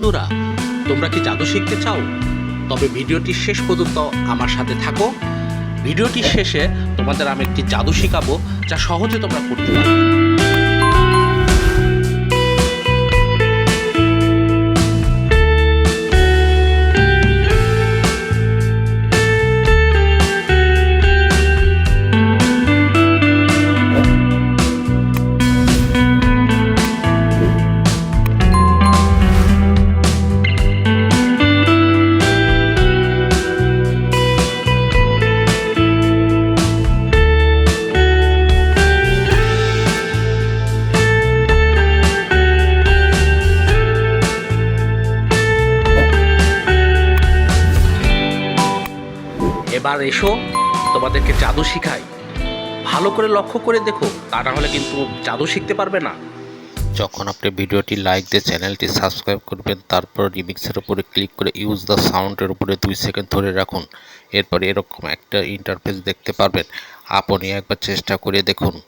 বন্ধুরা, তোমরা কি জাদু শিখতে চাও? তবে ভিডিওটি শেষ পর্যন্ত আমার সাথে থাকো। ভিডিওটির শেষে তোমাদের আমি একটি জাদু শেখাবো যা সহজে তোমরা করতে পারবে। এবার এসো, তোমাদেরকে জাদু শিখাই। ভালো করে লক্ষ্য করে দেখো, তা না হলে কিন্তু জাদু শিখতে পারবে না। যখন আপনি ভিডিওটি লাইক দিয়ে চ্যানেলটি সাবস্ক্রাইব করবেন, তারপর রিমিক্সের উপরে ক্লিক করে ইউজ দ্য সাউন্ডের উপরে দুই সেকেন্ড ধরে রাখুন। এরপর এরকম একটা ইন্টারফেস দেখতে পারবেন। আপনি একবার চেষ্টা করে দেখুন।